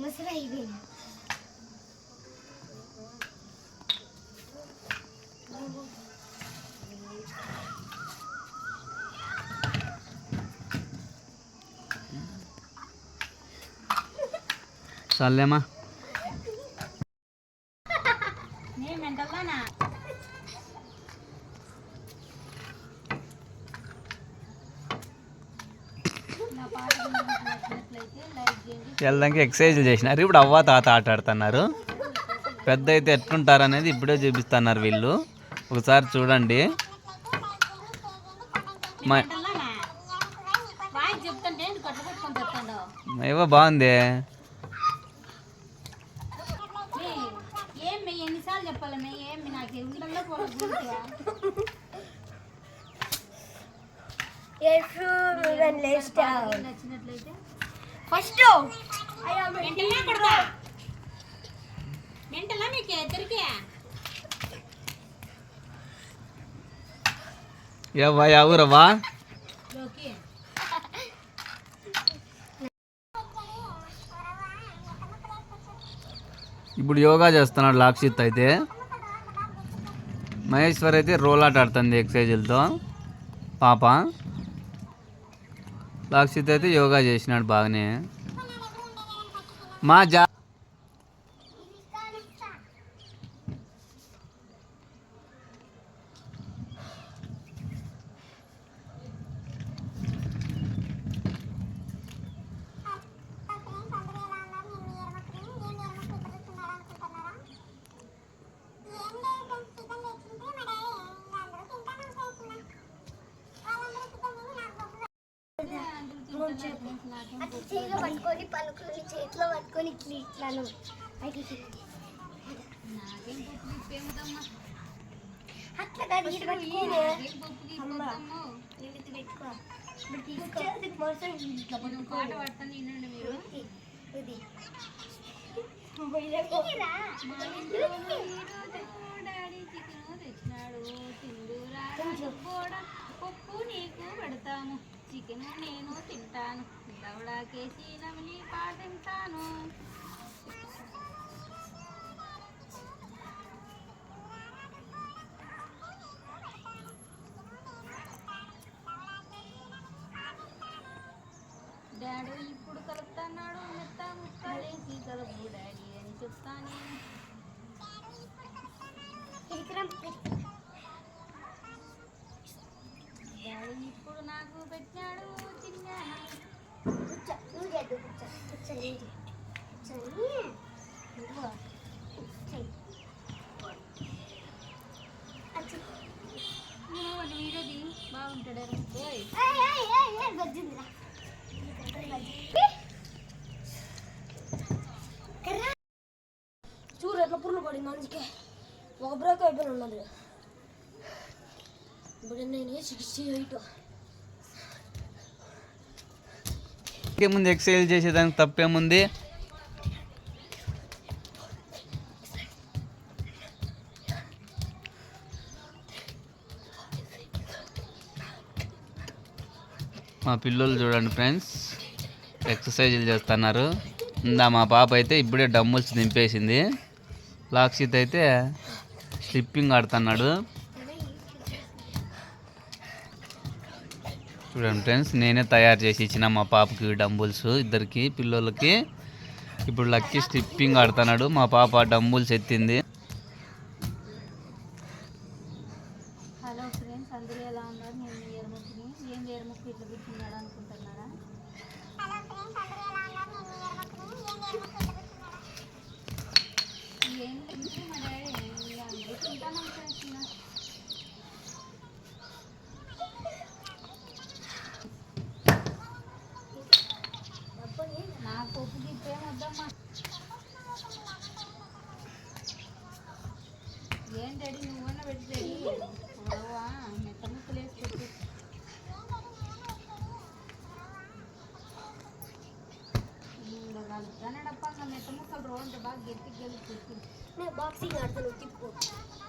Mısır'a వెళ్ళడానికి ఎక్సర్సైజ్ చేసినారు. ఇప్పుడు అవ్వ తాత ఆట ఆడుతున్నారు. పెద్ద అయితే ఎట్లుంటారు అనేది ఇప్పుడే చూపిస్తున్నారు వీళ్ళు. ఒకసారి చూడండి. మా ఏవో బాగుంది. నచ్చినట్లయితే ఫస్ట్. మీకు ఇద్దరికి ఎవరవ్వా లోకి. ఇప్పుడు యోగా చేస్తున్నాడు లాక్షిత్ అయితే. మహేశ్వర్ అయితే రోల్ ఆట ఆడుతుంది ఎక్సర్సైజులతో పాప. లాక్షిత్ అయితే యోగా చేసినాడు బాగానే. మా జా అట్లా పట్టుకొని పలుకుని చేతిలో పట్టుకొని ఇట్లా ఇట్లాను అట్లా కాదు పెట్టుకో. ఇప్పుడు తీసుకో. ఇట్లా పాట వినండి మీరు. ఇది తెచ్చినాడు తిందురా పప్పు నీకు పెడతాము. చికెన్ నేను తింటాను. దవడాకేసి నమిలి పాటింటాను డాడీ ఇప్పుడు కలుపుతున్నాడు మెత్త ముక్కలేసి కలుపు డాడీ అని చెప్తాను చూడు ఎట్లా పుర్లు పడింది మంచిగా ఒక బ్రేక్ అయిపోయిన ఉన్నది. ఇప్పుడు నేను సిక్స్టీ ఎయిట్ ఇంకేముంది? ఎక్సైజ్ చేసేదానికి తప్పేముంది? మా పిల్లలు చూడండి ఫ్రెండ్స్. ఎక్సర్సైజులు చేస్తున్నారు. ఇందా మా పాప అయితే ఇప్పుడే డమ్ముల్స్ దింపేసింది. లాక్షిత్ అయితే స్లిప్పింగ్ ఆడుతున్నాడు. చూడండి ఫ్రెండ్స్ నేనే తయారు చేసి ఇచ్చిన మా పాపకి డంబుల్స్ ఇద్దరికి పిల్లలకి ఇప్పుడు లక్కీ స్టిప్పింగ్ ఆడుతున్నాడు. మా పాప డంబుల్స్ ఎత్తింది. ఇట్లా కూర్చున్నాడు అనుకుంటున్నారా? ఏం లేదు మా డాడీ అందరూ తింటాను ఫ్రెండ్స్ నా పప్పు తిప్పేమొద్దమ్మా ఏం డాడీ నువ్వన్నా పెట్టి మెత్త ముక్కలు వేసి మెత్త ముక్కలు రోడ్డు బాగా గట్టి గెలిచి పెట్టు నేను